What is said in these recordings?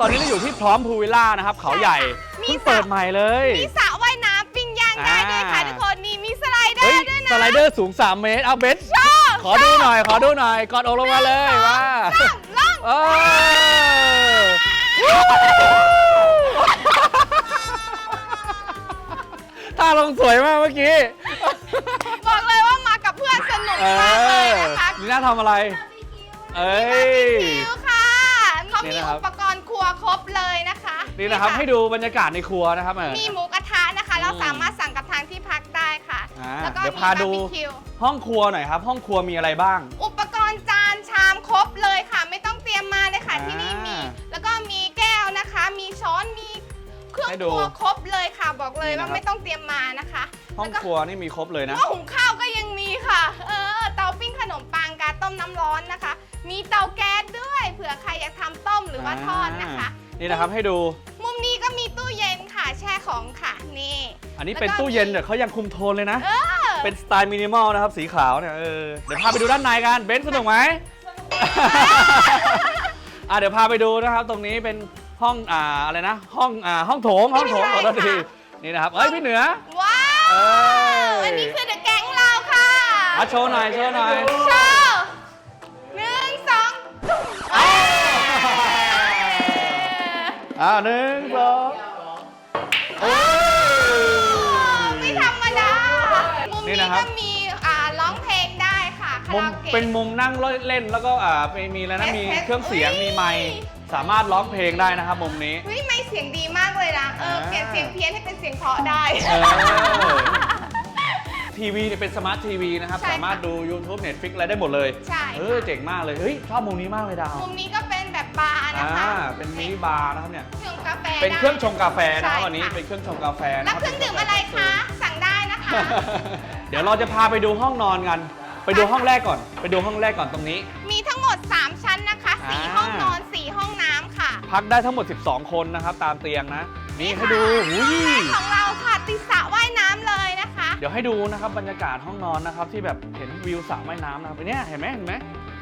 ตอนนี้เราอยู่ที่พร้อมพูลวิลล่านะครับ เขาใหญ่มีเพิ่งสระเปิดใหม่เลย มีสระว่ายน้ำปิ้งย่างได้ด้วยค่ะอ่า ทุกคนนี่มีสไลเดอเฮ้ยร์ด้วยนะสไลเดอร์สูง 3 เมตรเอาเบสชอบขอดูหน่อย ขอดูหน่อยกอดอกลงมาเลยว่าล่องล่องเออท่าลงสวยมากเมื่อกี้บอกเลยว่ามากับเพื่อนสนุกเอมากเลยอนะคะนี่น่าทำอะไร เอ้ย คิวค่ะเขานี่มีนะครับ อุปกรณ์ ครัวครบเลยนะคะนี่นะครับให้ดูบรรยากาศในครัวนะครับเออ มีหมูกระทะนะคะ เราอืมสามารถสั่งกับทางที่พักได้ค่ะ อ่าแล้วก็เดี๋ยวมีพาบาดูร์บีคิว ห้องครัวหน่อยครับ ห้องครัวมีอะไรบ้าง อุปกรณ์จานชามครบเลยค่ะ ไม่ต้องเตรียมมาเลยค่ะอ่าที่นี่มี แล้วก็มีแก้วนะคะ มีช้อนมีเครื่องให้คดูรัวครบเลยค่ะ บอกเลยนี่นะว่าครับไม่ต้องเตรียมมานะคะห้องแล้วก็ครัวนี่มีครบเลยนะ หม้อหุงข้าวก็ยังมีค่ะ เออเตาปิ้งขนมปังกาต้มน้ำร้อนนะคะ มีเตาแก๊สด้วยเผื่อใครอยากทำต้ม หรือว่าทอดนะคะนี่นะครับให้ดู มุมนี้ก็มีตู้เย็นค่ะ แช่ของค่ะนี่ อันนี้แล้วก็เป็นตู้เย็นแต่เขายังคุมโทนเลยนะเออเป็นสไตล์มินิมอลนะครับ สีขาวเนี่ยเออเดี๋ยวพาไปดูด้านในกันเบนซ์สนุกไหม อะเดี๋ยวพาไปดูนะครับ ตรงนี้เป็นห้องอ่าอะไรนะ ห้องอ่าห้องโถงห้องโถงขอโทษทีนี่นะครับเอ้ยพี่เหนือ ว้าเอวออันนี้คือเดอะแก๊งเราค่ะ อะโชว์หน่อยโชว์หน่อยโช อ่าหนึ่งสองโอ้ย ไม่ธรรมดา มุมนี่นี้นะครับก็มีอ่าร้องเพลงได้ค่ะคามุมราโอเกะ เป็นมุมนั่งเล่นแล้วก็อ่ามีมีอะไรนะมีเอสเอสเครื่องเสียงอุ๊ย มีไมค์สามารถร้องเพลงได้นะครับมุมนี้ เฮ้ยไม่เสียงดีมากเลยนะเอออ่าเปลี่ยนเสียงเพี้ยนให้เป็นเสียงเพราะได้ เออ ทีวีเนี่ยเป็นสมาร์ททีวีนะครับ ใช่ค่ะสามารถดู YouTube Netflix อะไรได้หมดเลยใช่เออเจ๋งมากเลย เฮ้ย ชอบมุมนี้มากเลยดาว มุมนี้ก็เป็นแบบบาร์ นะอ่าคะเป็นมินิบาร์นะครับเนี่ย เครื่องกาแฟเป็นเครื่องชงกาแฟนะครับใช่วันนี้ค่ะเป็นเครื่องชงกาแฟนะแล้วบเครื่องดื่มอะไรคะ สั่งได้นะคะ เดี๋ยวเราจะพาไปดูห้องนอนกัน ไปดูห้องแรกก่อน ไปดูห้องแรกก่อนตรงนี้ มีทั้งหมด 3 ชั้นนะคะ4อ่าห้องนอน4ห้องน้ำค่ะพักได้ทั้งหมด 12 คนนะครับ ตามเตียงนะ นี่ให้ดูหุยของเราค่ะติดสระว่ายน้ำเลยนะคะ เดี๋ยวให้ดูนะครับบรรยากาศห้องนอนนะครับที่แบบเห็นวิวสระว่ายน้ำนะครับเนี่ยเห็นไหมเห็นไหม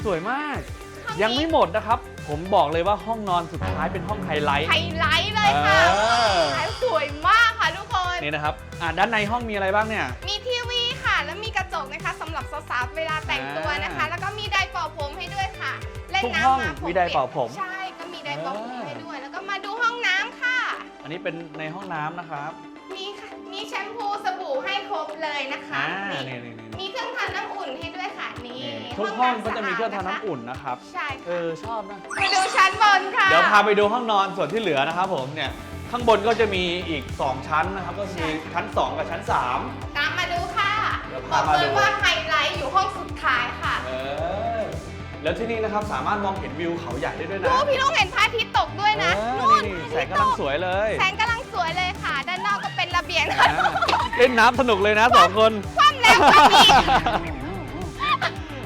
สวยมากห้องนี้ ยังไม่หมดนะครับ ผมบอกเลยว่าห้องนอนสุดท้ายเป็นห้องไฮไลท์ ไฮไลท์เลยค่ะเออสวยมากค่ะทุกคน นี่นะครับอ่าด้านในห้องมีอะไรบ้างเนี่ย มีทีวีค่ะ แล้วมีกระจกนะคะสำหรับสาวๆเวลาแต่งตัวนะคะ อ่าแล้วก็มีไดร์เป่าผมให้ด้วยค่ะเล่นทุกห้องน้ำมาผมมีไดร์เป่าผม ใช่ก็มีไดร์เป่าผมเออให้ด้วย แล้วก็มาดูห้องน้ำค่ะ อันนี้เป็นในห้องน้ำนะครับมีค่ะมีแชมพูสบู่ให้ครบเลยนะคะอ่านี่นี่นี่นี่มีเครื่องทำน้ำอุ่นให้ด้วยค่ะนี่นี่ ทุกห้องก็จะมีเครื่องทำน้ำอุ่นนะครับ ใช่เอค่ะอชอบนะ มาดูชั้นบนค่ะ เดี๋ยวพาไปดูห้องนอนส่วนที่เหลือนะครับผมเนี่ยข้างบนก็จะมีอีก 2 ชั้นนะครับ ก็คือชั้น 2 กับชั้น 3 ตามมาดูค่ะเดี๋ยวบพาอกมาเลดู ยว่าไฮไลท์อยู่ห้องสุดท้ายค่ะเออแล้วที่นี่นะครับสามารถมองเห็นวิวเขาใหญ่ได้ด้วยดูนะพี่ลุงเห็นพระอาทิตย์ตกด้วยนะเออนู่นนี่พแสระงอาทิตย์กำลังตสวยเลยแสงกำลังสวยเลยค่ะ ด้านนอกก็เป็นระเบียงอ่าเล่นน้ำสนุกเลยนะสองคน คว่ำแล้วคว่ำอีก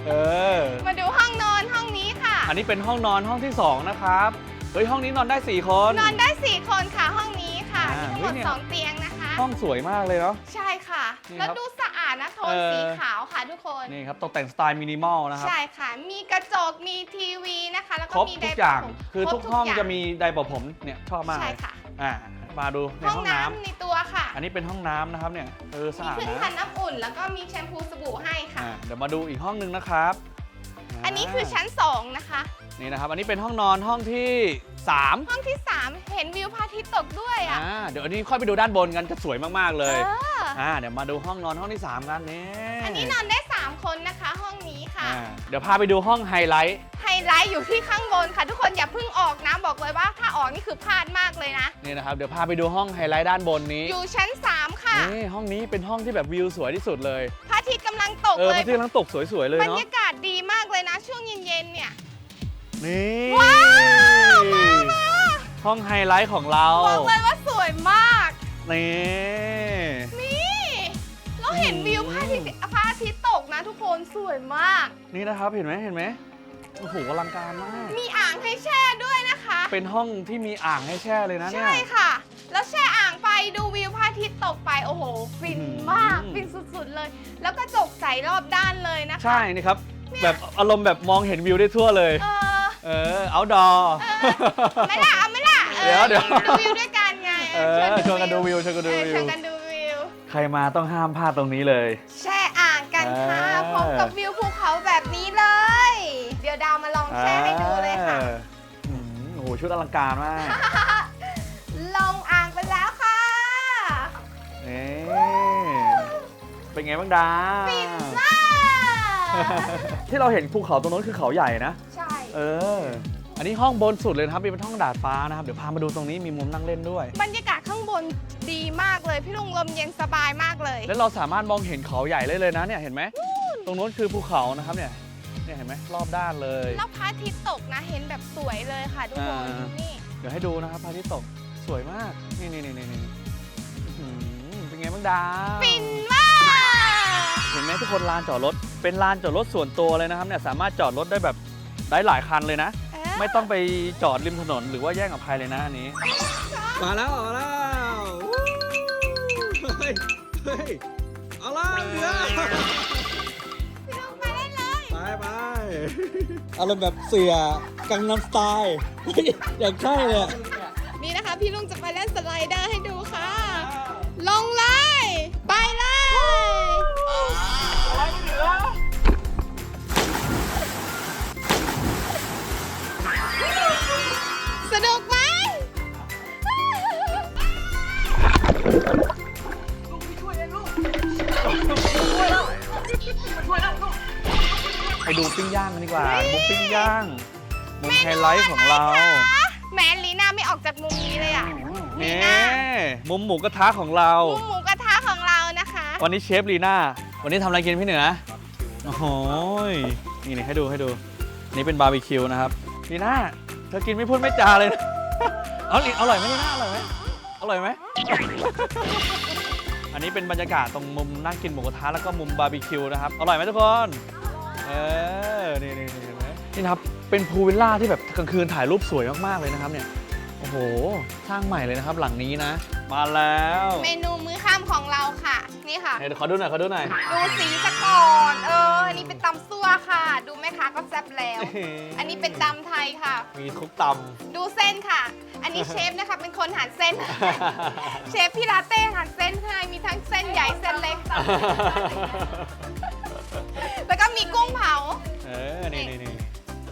เออ มาดูห้องนอนห้องนี้ค่ะ อันนี้เป็นห้องนอนห้องที่2นะครับ เฮ้ยห้องนี้นอนได้4คน นอนได้ 4 คนค่ะห้องนี้ค่ะอ่ามีทั้งหมดเฮ้ยเนี่ย2เตียงนะคะ ห้องสวยมากเลยเนาะ ใช่ค่ะ นี่แล้วครับดูสะอาดนะโทนเออ สีขาวค่ะทุกคน นี่ครับตกแต่งสไตล์มินิมอลนะครับ ใช่ค่ะ มีกระจกมีทีวีนะคะ แล้วคก็รบมีทุไดกร์อย่าง ผมคือรบทุกห้องย่าจะมีไดร์เป่าผมเนี่ยชอบมากใช่เลยค่ะ อ่า มาดูในห้องห้องน้ำน้ำในตัวค่ะอันนี้เป็นห้องน้ำนะครับเนี่ยเออสะมีอาดเครื่องนะทำน้ำอุ่น แล้วก็มีแชมพูสบู่ให้ค่ะ อ่าเดี๋ยวมาดูอีกห้องหนึ่งนะครับาอันนี้คือชั้น 2 นะคะ นี่นะครับ อันนี้เป็นห้องนอนห้องที่3ห้องที่ 3 เห็นวิวพระอาทิตย์ตกด้วยอะ อ่าเดี๋ยวอันนี้ค่อยไปดูด้านบนกันจะสวยมากๆเลยเอออ่าเดี๋ยวมาดูห้องนอนห้องที่3กันนี่อันนี้นอนได้ 3 คนนะคะห้องนี้ค่ะ อ่าเดี๋ยวพาไปดูห้องไฮไลท์ ไฮไลท์อยู่ที่ข้างบนค่ะ ทุกคนอย่าเพิ่งออกนะบอกเลยว่าถ้าออกนี่คือพลาดมากเลยนะ นี่นะครับ เดี๋ยวพาไปดูห้องไฮไลท์ด้านบนนี้อยู่ชั้น 3 ค่ะนี่ห้องนี้เป็นห้องที่แบบวิวสวยที่สุดเลย พระอาทิตย์กำลังตกเออเลพยระอาทิตย์กำลังตกสวยๆเลยบรรเนาะ ยากาศดีมากเลยนะ ช่วงเย็นๆเนี่ย นี่ว้าวมามาห้องไฮไลท์ของเรา บอกเลยว่าสวยมาก นี่นี่ นะทุกคนสวยมาก นี่นะครับเห็นไหมเห็นไหมโอ้โหอลังการมาก มีอ่างให้แช่ด้วยนะคะ เป็นห้องที่มีอ่างให้แช่เลยนะเนี่ย ใช่ค่ะ แล้วแช่อ่างไปดูวิวพระอาทิตย์ตกไปโอ้โห ฟินมากอืม ฟินสุดๆเลย แล้วก็จกใสรอบด้านเลยนะคะใช่นี่ครับ แบบอารมณ์แบบมองเห็นวิวได้ทั่วเลย เออ เออ เอาดอเออเอาไหม่ล่ะเอาไหม่ล่ะอเดี๋ยวอเดี๋ยว ดูวิวด้วยกันไงเออชวนกันดูวิวชวนกันดูเออวิชว วนกันดูวิว ใครมาต้องห้ามพลาดตรงนี้เลยแช่ พบกับวิวภูเขาแบบนี้เลย เดี๋ยวดาวมาลองแช่ให้ดูเลยค่ะอออืมโอ้โหชุดอลังการมากลงอ่างไปแล้วค่ะนี่เป็นไงบ้างดาปิดจ้าที่เราเห็นภูเขาตรงนู้นคือเขาใหญ่นะ ใช่ เออ อันนี้ห้องบนสุดเลยนะครับมีเป็นห้องดาดฟ้านะครับ เดี๋ยวพามาดูตรงนี้มีมุมนั่งเล่นด้วย บรรยากาศข้างบนดีมากเลย พี่ลุงลมเย็นสบายมากเลย แล้วเราสามารถมองเห็นเขาใหญ่เลยเลยนะเนี่ยเห็นไหม ตรงนู้นคือภูเขานะครับเนี่ยเนี่ยเห็นไหมรอบด้านเลยแล้วพระอาทิตย์ตกนะเห็นแบบสวยเลยค่ะทุกคนอ่านี่เดี๋ยวให้ดูนะครับพระอาทิตย์ตกสวยมากนี่นี่นี่นี่นี่อื้อหือเป็นไงบ้างดาว ฟินมากเห็นไหมทุกคนลานจอดรถ เป็นลานจอดรถส่วนตัวเลยนะครับเนี่ยสามารถจอดรถได้แบบได้หลายคันเลยนะ เอ๊ะไม่ต้องไปจอดริมถนนหรือว่าแย่งกับใครเลยนะอันนี้ มาแล้วมาแล้วเฮ้ยเฮ้ยเอาละเดี๋ย อารมณ์แบบเสือกังนำสไตล์ อย่างใช่เลยอะ นี่นะคะ พี่ลุงจะ มุมปิ้งย่างมุมไฮไลท์ของเราแหมลีน่าไม่ออกจากมุมนี้เลยอะลีนี่น่ามุมหมูกระทะของเรา มุมหมูกระทะของเรานะคะ วันนี้เชฟลีน่า วันนี้ทำอะไรกินพี่เหนือโอ้โหยนี่นี่ให้ดูให้ดู นี่เป็นบาร์บีคิวนะครับ ลีน่า เธอกินไม่พูดไม่จาเลยนะ เอาลิอร่อยไหมลีน่าอร่อยไหมอร่อยไหม อันนี้เป็นบรรยากาศตรงมุมนั่งกินหมูกระทะแล้วก็มุมบาร์บีคิวนะครับ อร่อยไหมทุกคน เออ นี่นี่นี่เห็ นไหมนี่นะครับ เป็นพูลวิลล่าที่แบบกลางคืนถ่ายรูปสวยมากๆเลยนะครับเนี่ย โอ้โห สร้างใหม่เลยนะครับหลังนี้นะ มาแล้วเมนูมื้อค่ำของเราค่ะ นี่ค่ะเดี๋ยวขอดูหน่อยขอดูหน่อย ดูสีสะก่อน เออ อันนี้เป็นตำซั่วค่ะ ดูแม่ค้าก็แซ่บแล้ว อันนี้เป็นตำไทยค่ะ มีทุกตดูเส้นค่ะ อันนี้เชฟนะคะ เป็นคนหั่นเส้นำเชฟพี่ลาเต้หั่นเส้นให้มีทั้งเส้นใหญ่เส้นเล็กแล้วก็มีกุ้งเผา เออนี่นี่นี่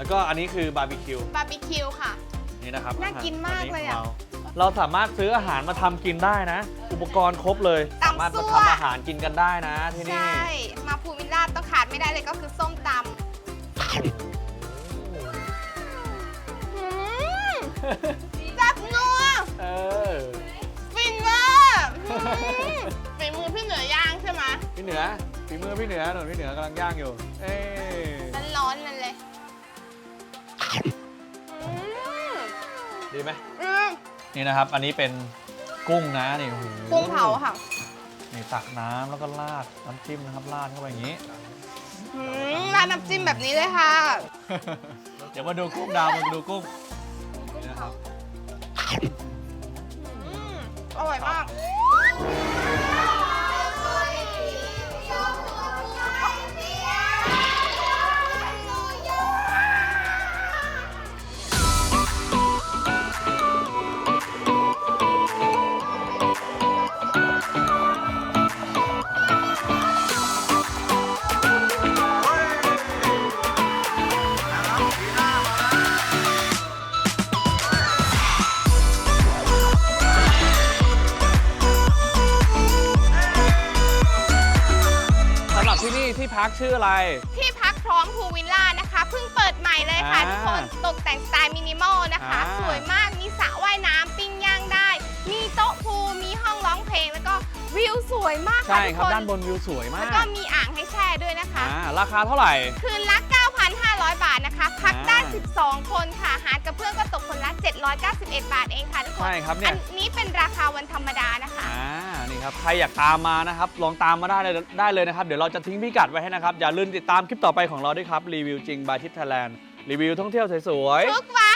แล้วก็อันนี้คือบาร์บีคิวบาร์บีคิวค่ะ นี่นะครับน่ากินมากเลยอะาหารวันนี้ของเราเราสามารถซื้ออาหารมาทำกินได้นะ อุปกรณ์ครบเลย ตำสามารถมาซั่วทำอาหารกินกันได้นะที่ใชนี่่มาภูวิลล่าต้องขาดไม่ได้เลยก็คือส้มตำอืมแซ่บนัวเออฟินมากอืมฝีมือพี่เหนือย่างใช่ไหมพี่เหนือฝีมือพี่เหนือหนุนพี่เหนือกำลังย่างอยู่ เอ้ย ดีไหมอืมนี่นะครับ อันนี้เป็นกุ้งนะนี่โอ้โหกุ้งเผาค่ะนี่ตักน้ำแล้วก็ราดน้ำจิ้มนะครับราดเข้าไปอย่างนี้ อืมร้านน้ำจิ้มแบบนี้เลยค่ะ เดี๋ยวมาดูกุ้งดาวมาดูกุ้งนี่นะครับ ที่นี่ที่พักชื่ออะไร ที่พักพร้อมพูลวิลล่านะคะเพิ่งเปิดใหม่เลยค่ะอ่าทุกคนตกแต่งสไตล์มินิมอลนะคะ อ่า สวยมากมีสระว่ายน้ำปิ้งย่างได้ มีโต๊ะพูลมีห้องร้องเพลง แล้วก็วิวสวยมากค่ะใช่ทุกครับคนด้านบนวิวสวยมาแล้วกก็มีอ่างให้แช่ด้วยนะคะ อ่าราคาเท่าไหร่ คืนละ 9,500 บาทนะคะ พักได้ อ่า12 คนค่ะ หารกับเพื่อนก็ตกคนละ 791 บาทเองค่ะทุกคนใช่ครับเนี่ย อันนี้เป็นราคาวันธรรมดานะคะ อ่านี่ ครับ ใครอยากตามมานะครับ ลองตามมาได้เลยได้เลยนะครับ เดี๋ยวเราจะทิ้งพิกัดไว้ให้นะครับ อย่าลืมติดตามคลิปต่อไปของเราด้วยครับ รีวิวจริงบายทิพย์ไทยแลนด์ รีวิวท่องเที่ยวสวยทุกวั